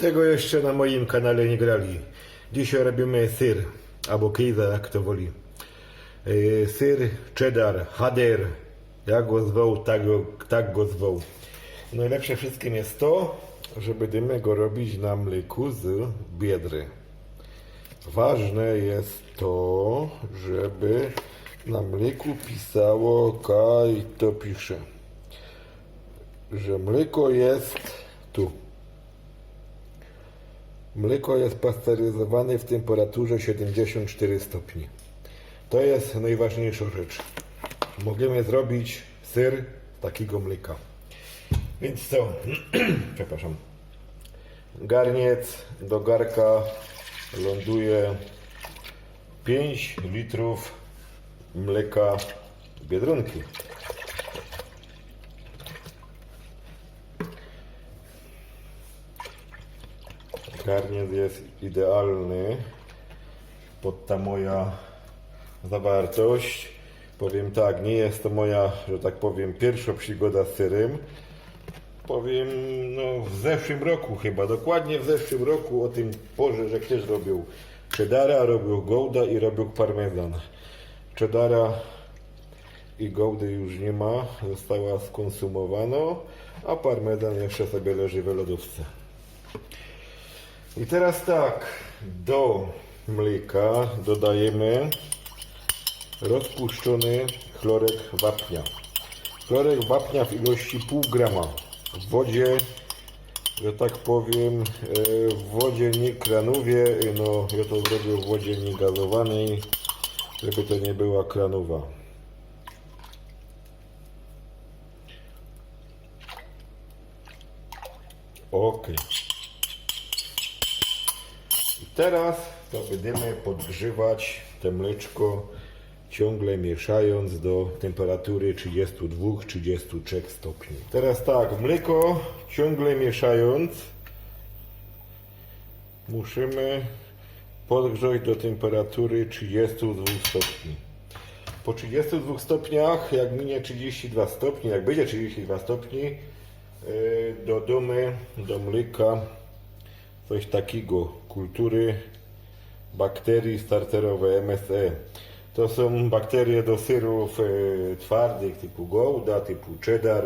Tego jeszcze na moim kanale nie grali. Dzisiaj robimy syr, albo kejza, jak to woli. Yy, Syr cheddar, hader, jak go zwał, tak go, tak go zwał. Najlepsze wszystkim jest to, że będziemy go robić na mleku z biedry. Ważne jest to, żeby na mleku pisało, kaj to pisze, że mleko jest tu. Mleko jest pasteryzowane w temperaturze 74 stopni. To jest najważniejsza rzecz. Możemy zrobić syr z takiego mleka. Więc co? Przepraszam. Garniec do garka ląduje 5 litrów mleka biedronki. Garniec jest idealny pod ta moja zawartość. Powiem tak, nie jest to moja, że tak powiem, pierwsza przygoda z syrem. Powiem, no w zeszłym roku chyba, dokładnie w zeszłym roku o tym porze, że też robił cheddara, robił gouda i robił parmezan. Cheddara i goudy już nie ma, została skonsumowana, a parmezan jeszcze sobie leży w lodówce. I teraz tak, do mleka dodajemy rozpuszczony chlorek wapnia. Chlorek wapnia w ilości pół grama. W wodzie, że tak powiem, e, w wodzie nie kranowie, no ja to zrobię w wodzie niegazowanej, żeby to nie była kranowa. Okej. I teraz to będziemy podgrzewać to mleczko ciągle mieszając do temperatury 32-33 stopni. Teraz tak, mleko ciągle mieszając musimy podgrzać do temperatury 32 stopni. Po 32 stopniach, jak minie 32 stopni, jak będzie 32 stopni, yy, dodamy do mleka coś takiego, kultury bakterii starterowe MSE. To są bakterie do syrów e, twardych typu Gouda, typu cheddar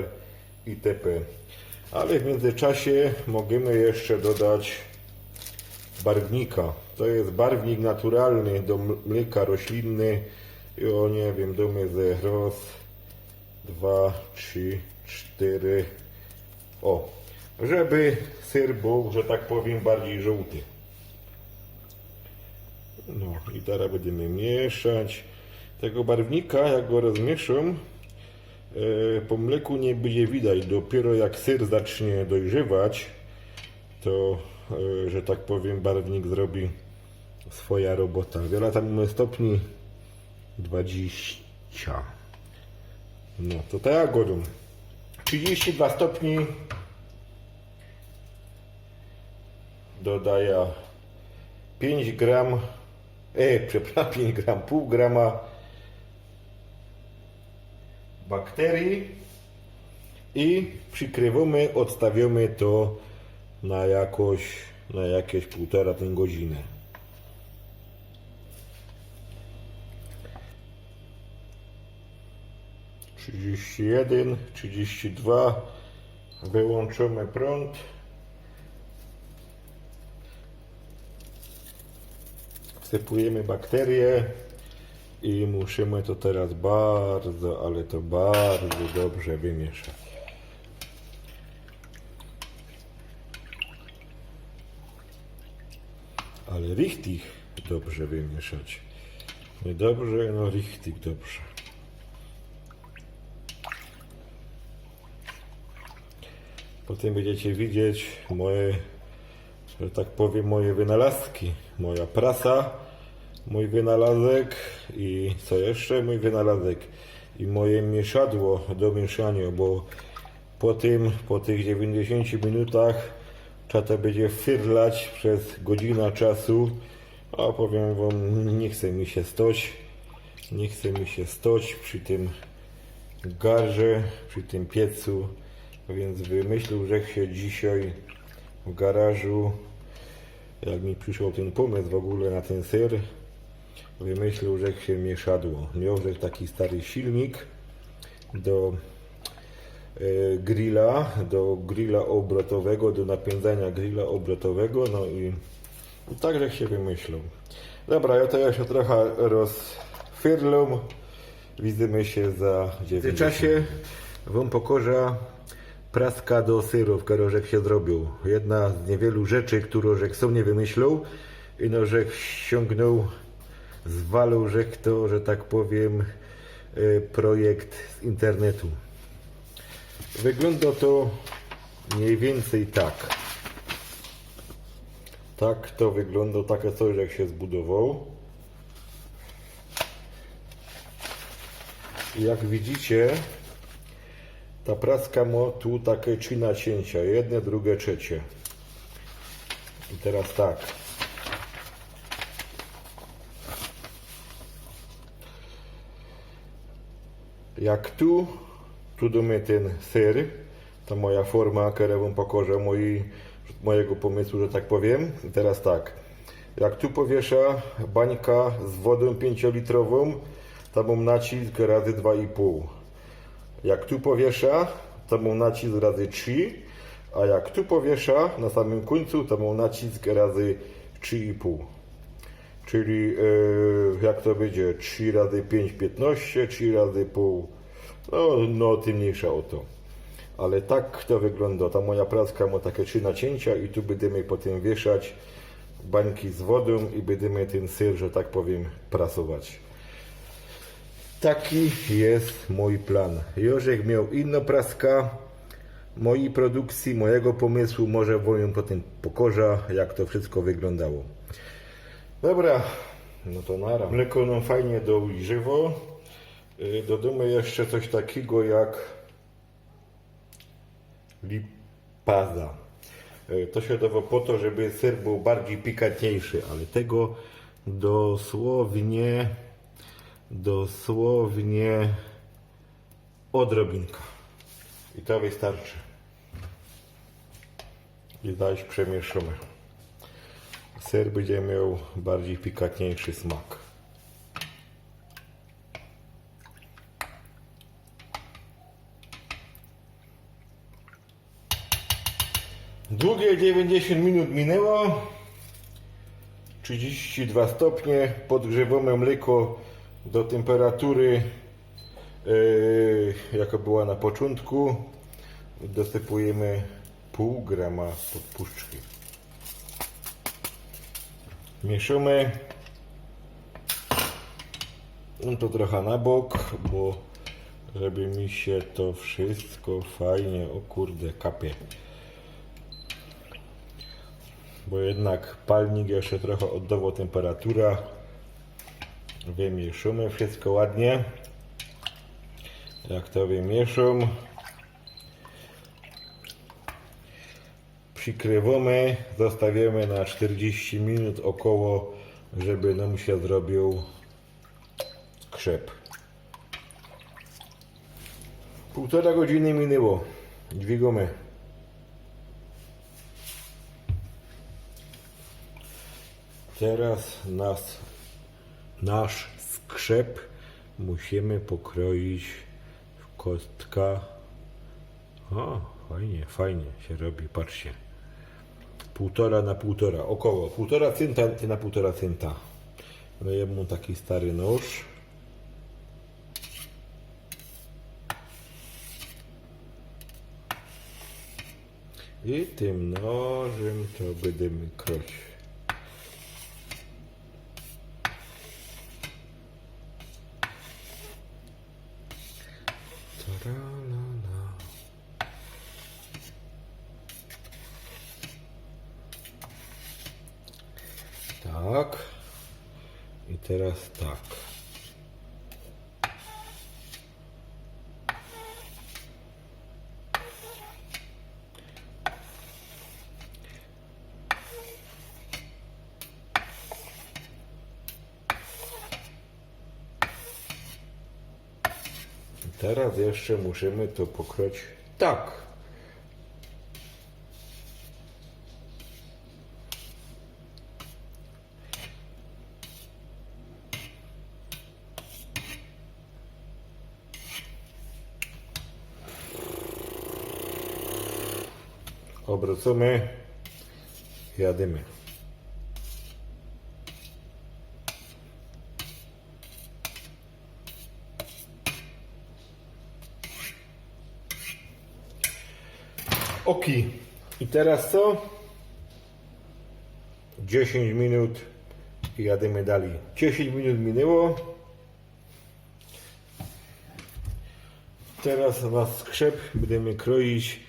itp. Ale w międzyczasie możemy jeszcze dodać barwnika. To jest barwnik naturalny do mleka roślinny. I o nie wiem, domy ze raz, dwa, trzy, cztery. O, żeby syr był, że tak powiem, bardziej żółty. No i teraz będziemy mieszać. Tego barwnika, jak go rozmieszam, e, po mleku nie będzie widać. Dopiero jak syr zacznie dojrzewać, to, e, że tak powiem, barwnik zrobi swoja robota. Wiele tam mamy stopni 20. No to tak jak godą. 32 stopni dodaję 5 gram, e, przepraszam, 5 gram, pół grama bakterii i przykrywamy, odstawiamy to na jakoś, na jakieś półtora tej godziny. Trzydzieści jeden, trzydzieści dwa, wyłączymy prąd. Wsypujemy bakterie i musimy to teraz bardzo, ale to bardzo dobrze wymieszać. Ale richtig dobrze wymieszać. Nie dobrze, no richtig dobrze. Potem będziecie widzieć moje że tak powiem, moje wynalazki. Moja prasa, mój wynalazek i co jeszcze? Mój wynalazek. I moje mieszadło do mieszania, bo po tym, po tych 90 minutach to będzie fyrlać przez godzinę czasu, a powiem wam, nie chce mi się stoć, nie chce mi się stoć przy tym garze, przy tym piecu, więc wymyślił, że się dzisiaj w garażu, jak mi przyszedł ten pomysł w ogóle na ten ser, wymyślił, że się mieszadło. Miał taki stary silnik do e, grilla, do grilla obrotowego, do napędzania grilla obrotowego, no i, i tak że się wymyślał. Dobra, ja to jeszcze trochę rozfirlam. Widzimy się za 9 W tym czasie wam pokorza praska do syrów, które żek się zrobił. Jedna z niewielu rzeczy, które żek sam nie wymyślał i no żek ściągnął, zwalał żek to, że tak powiem, e, projekt z internetu. Wygląda to mniej więcej tak. Tak to wygląda, takie coś jak się zbudował. Jak widzicie, ta praska ma tu takie trzy nacięcia. Jedne, drugie, trzecie. I teraz tak. Jak tu, tu damy ten ser, to moja forma, którą pokorze moi, mojego pomysłu, że tak powiem. I teraz tak. Jak tu powiesza bańka z wodą 5-litrową, to mam nacisk razy 2,5. Jak tu powiesza, to mam nacisk razy 3, a jak tu powiesza na samym końcu, to mam nacisk razy 3,5. Czyli e, jak to będzie 3 razy 5, 15, 3 razy pół, no, no tym mniejsza o to. Ale tak to wygląda. Ta moja praska ma takie trzy nacięcia i tu będziemy potem wieszać bańki z wodą i będziemy ten syr, że tak powiem, prasować. Taki jest mój plan. Jorzek miał inną praskę mojej produkcji, mojego pomysłu. Może wam potem pokorza, jak to wszystko wyglądało. Dobra, no to nara. Mleko nam fajnie dojrzewo. Yy, Dodamy jeszcze coś takiego jak lipaza. Yy, To się dało po to, żeby ser był bardziej pikantniejszy, ale tego dosłownie dosłownie odrobinka. I to wystarczy. I zaś przemieszamy. Ser będzie miał bardziej pikantniejszy smak. Długie 90 minut minęło. 32 stopnie. Podgrzewamy mleko do temperatury, yy, jaka była na początku. Dosypujemy pół grama podpuszczki. Mieszamy. No to trochę na bok, bo żeby mi się to wszystko fajnie, o kurde, kapie. Bo jednak palnik jeszcze trochę oddawał temperatura. Wymieszamy wszystko ładnie. Jak to wymieszam, przykrywamy, zostawiamy na 40 minut około, żeby nam się zrobił krzep. Półtora godziny minęło. Dźwigamy. Teraz nas, nasz skrzep musimy pokroić w kostka. O, fajnie, fajnie się robi, patrzcie. Półtora na półtora, około półtora centa na półtora centa. Dajemy mu taki stary nóż. I tym nożem to będziemy kroić. teraz jeszcze musimy to pokroić tak. Obrócimy, jadymy. Ok. I teraz co? 10 minut i jadymy dalej. 10 minut minęło. Teraz na skrzep będziemy kroić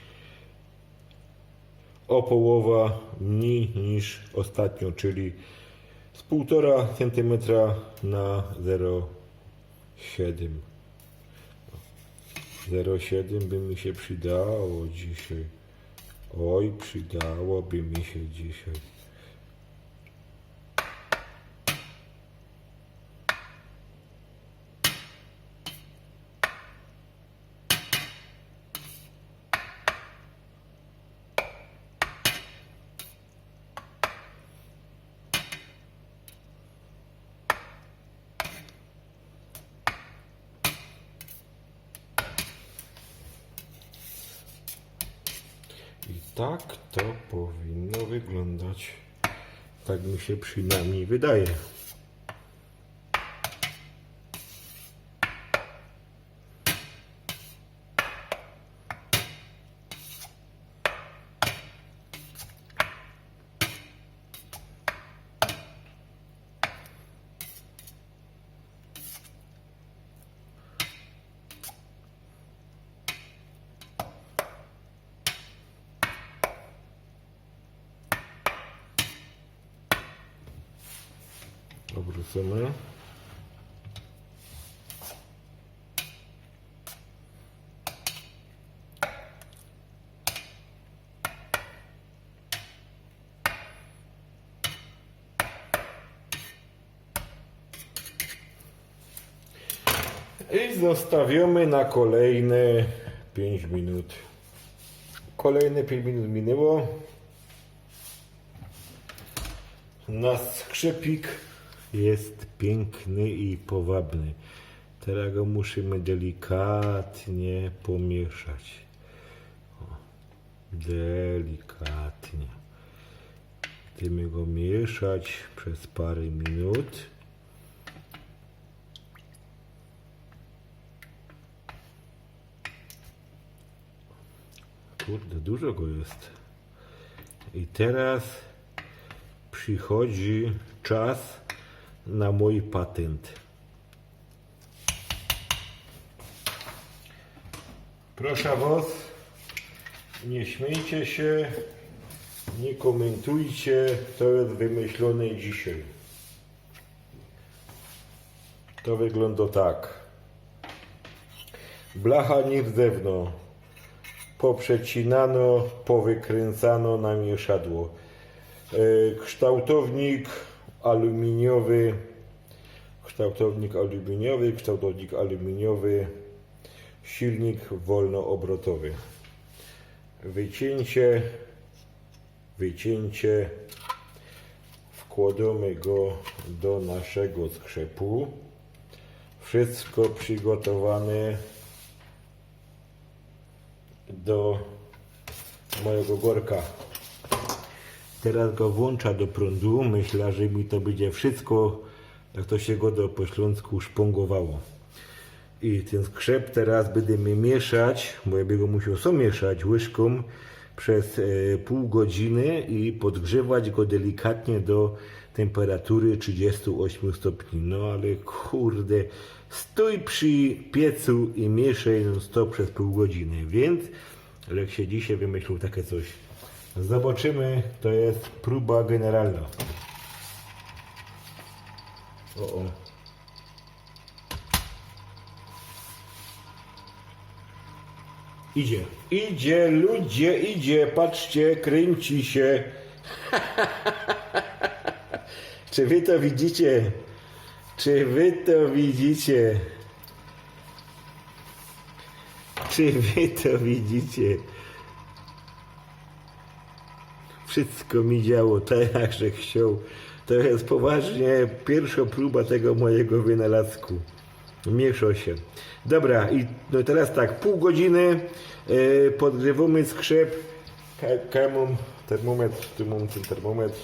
o połowa mniej niż ostatnio, czyli z 1,5 cm na 0,7 0,7 by mi się przydało dzisiaj. Oj, przydałoby mi się dzisiaj. I tak to powinno wyglądać. Tak mi się przynajmniej wydaje. Obrócimy. I zostawiamy na kolejne 5 minut. Kolejne 5 minut minęło. Nasz skrzepik jest piękny i powabny. Teraz go musimy delikatnie pomieszać. O, delikatnie. Będziemy go mieszać przez parę minut. Kurde, dużo go jest. I teraz przychodzi czas na mój patent. Proszę Was, nie śmiejcie się, nie komentujcie, to jest wymyślone dzisiaj. To wygląda tak. Blacha nierdzewno, poprzecinano, powykręcano na mieszadło. E, Kształtownik aluminiowy, kształtownik aluminiowy, kształtownik aluminiowy, silnik wolnoobrotowy. Wycięcie, wycięcie, wkładamy go do naszego skrzepu. Wszystko przygotowane do mojego worka. Teraz go włącza do prądu. Myślę, że mi to będzie wszystko, jak to się go do po śląsku szpongowało. I ten skrzep teraz będziemy mieszać, bo ja bym go musiał sam mieszać łyżką przez e, pół godziny i podgrzewać go delikatnie do temperatury 38 stopni. No ale kurde, stój przy piecu i mieszaj non stop przez pół godziny. Więc Lek się dzisiaj wymyślił takie coś. Zobaczymy, to jest próba generalna. O, o. Idzie, idzie, ludzie, idzie, patrzcie, kręci się. Czy wy to widzicie? Czy wy to widzicie? Czy wy to widzicie? Wszystko mi działo tak, że chciał. To jest poważnie pierwsza próba tego mojego wynalazku. Miesza się. Dobra, i no teraz tak, pół godziny yy, podgrzewamy skrzep. Kemum, termometr, tu mam ten termometr.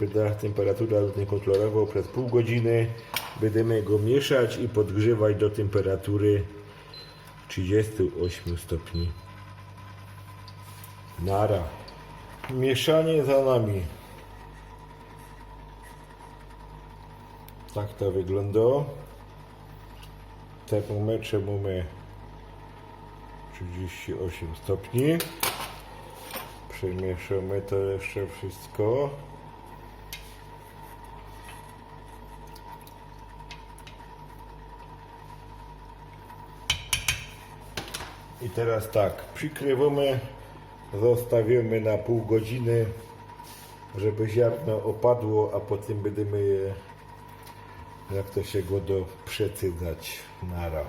Będę temperatura kontrolował przez pół godziny. Będziemy go mieszać i podgrzewać do temperatury 38 stopni. Nara. Mieszanie za nami. Tak to wygląda. Termometrze mamy 38 stopni. Przemieszamy to jeszcze wszystko. I teraz tak, przykrywamy, zostawimy na pół godziny, żeby ziarno opadło, a potem będziemy je, jak to się go do przecydzać nara.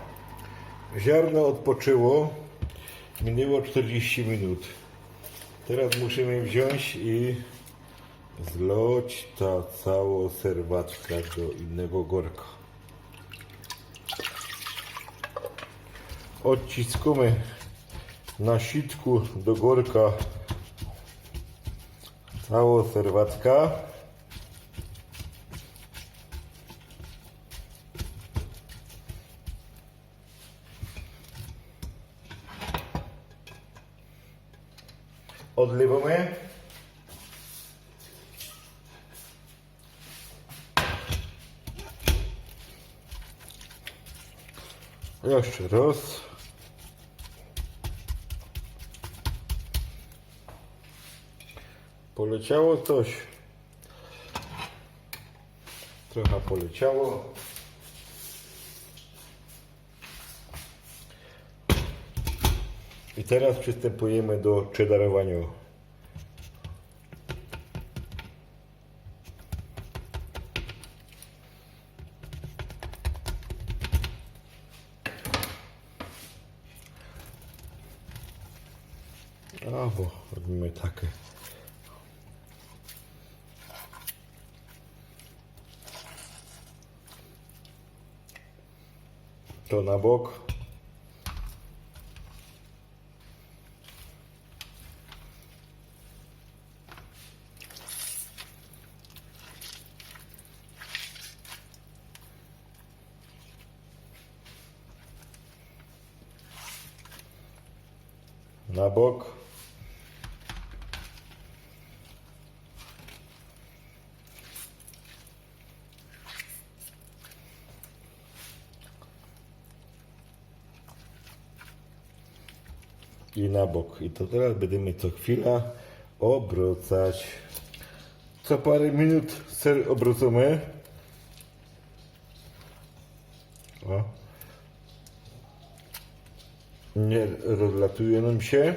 Ziarno odpoczęło, minęło 40 minut. Teraz musimy wziąć i zloć ta cała serwatka do innego gorka. Odciskamy na sitku do gorka całą serwatka. Odlewamy. Jeszcze raz. Poleciało coś. Trochę poleciało. I teraz przystępujemy do cheddarowania. To na bok. Na bok. Na bok. I to teraz będziemy co chwila obracać. Co parę minut ser obracamy. O. Nie rozlatuje nam się.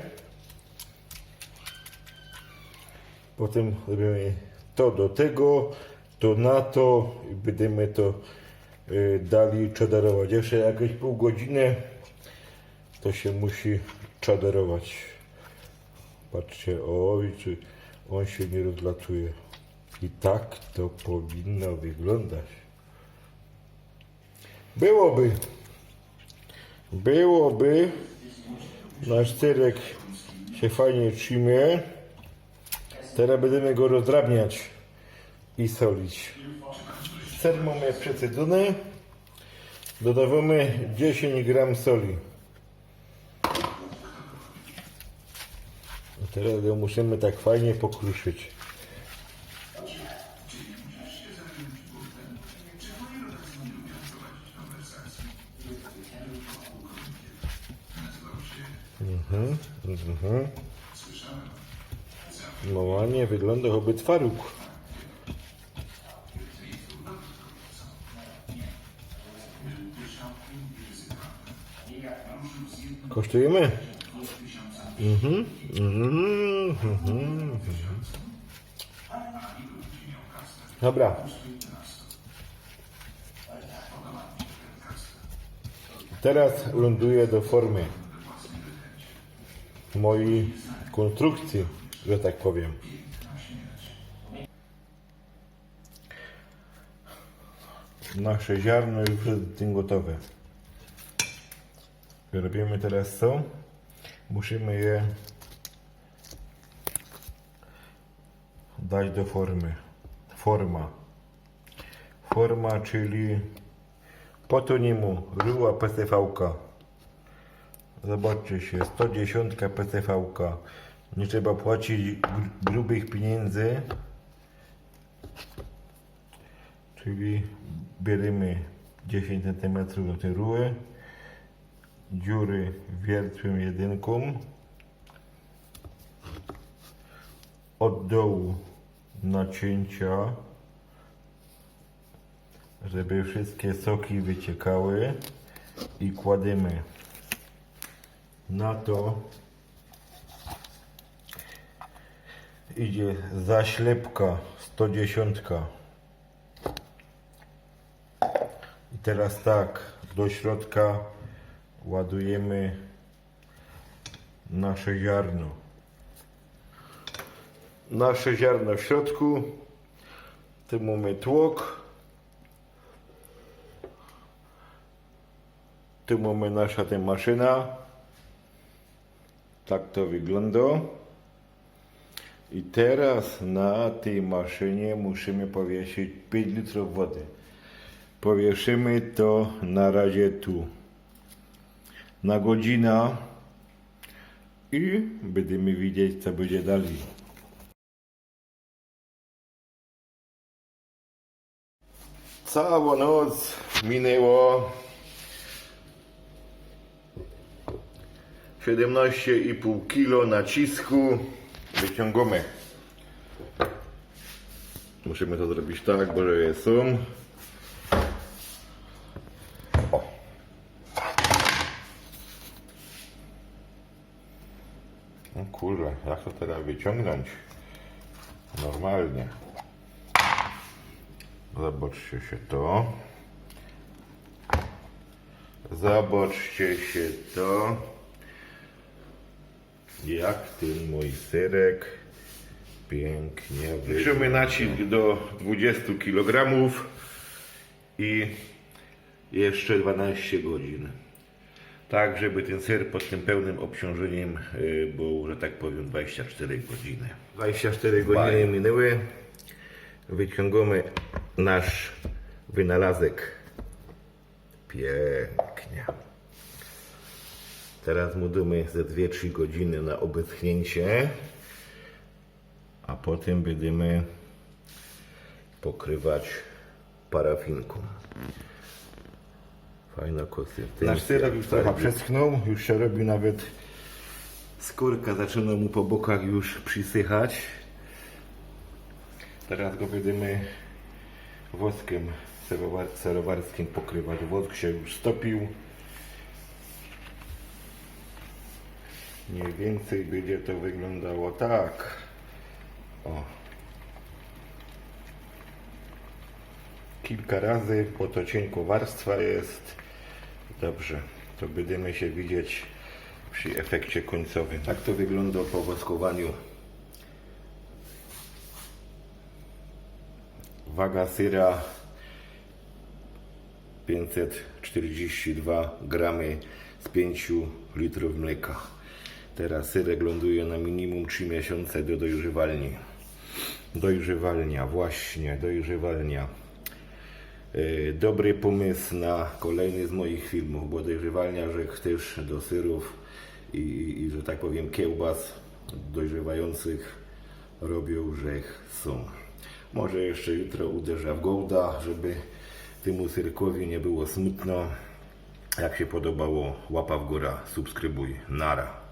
Potem robimy to do tego, to na to i będziemy to y, dali czaderować. Jeszcze jakieś pół godziny to się musi czaderować. Patrzcie, o, czy on się nie rozlatuje. I tak to powinno wyglądać. Byłoby. Byłoby. Nasz cyrek się fajnie trzymie. Teraz będziemy go rozdrabniać i solić. Ser mamy przecedzony. Dodawamy 10 gram soli. Teraz ją musimy tak fajnie pokruszyć. Mhm, mhm. No ładnie wygląda choby twaróg. Kosztujemy? Mhm, mhm, mhm. Dobra. Teraz ląduje do formy mojej konstrukcji, że tak powiem. Nasze ziarno już jest gotowe. Robimy teraz co? musimy je dać do formy. Forma. Forma, czyli potonimu ruła PCV. Zobaczcie się, 110 PCV. Nie trzeba płacić grubych pieniędzy. Czyli bierzemy 10 cm do tej rury. Dziury wiertłem jedynką. Od dołu nacięcia, żeby wszystkie soki wyciekały i kładziemy na to idzie zaślepka 110 i teraz tak do środka ładujemy nasze ziarno. Nasze ziarno w środku. Tu mamy tłok. Tu mamy nasza ta maszyna. Tak to wygląda. I teraz na tej maszynie musimy powiesić 5 litrów wody. Powieszymy to na razie tu na godzinę i będziemy widzieć co będzie dalej Cała noc minęło 17,5 kg nacisku wyciągamy. Musimy to zrobić tak, bo że są. O. No kurwa, jak to teraz wyciągnąć? Normalnie. Zobaczcie się to. Zobaczcie się to. Jak ten mój serek pięknie Liczymy nacisk do 20 kg i jeszcze 12 godzin. Tak, żeby ten ser pod tym pełnym obciążeniem y, był, że tak powiem, 24 godziny. 24 godziny minęły. Wyciągamy nasz wynalazek. Pięknie. Teraz mu damy ze 2-3 godziny na obeschnięcie, a potem będziemy pokrywać parafinką. Fajna konsystencja. Nasz syrop już trochę przeschnął, już się robi nawet skórka zaczyna mu po bokach już przysychać. Teraz go będziemy woskiem serowar- serowarskim pokrywać. Wosk się już stopił. Mniej więcej będzie to wyglądało tak. O. Kilka razy, bo to cienko warstwa jest. Dobrze, to będziemy się widzieć przy efekcie końcowym. Tak to wygląda po woskowaniu. Waga syra 542 gramy z 5 litrów mleka. Teraz syrek ląduje na minimum 3 miesiące do dojrzewalni. Dojrzewalnia, właśnie, dojrzewalnia. Yy, Dobry pomysł na kolejny z moich filmów, bo dojrzewalnia rzek też do syrów i, i, że tak powiem kiełbas dojrzewających robią, że są. Może jeszcze jutro uderza w gołda, żeby temu syrkowi nie było smutno. Jak się podobało, łapa w górę, subskrybuj, nara.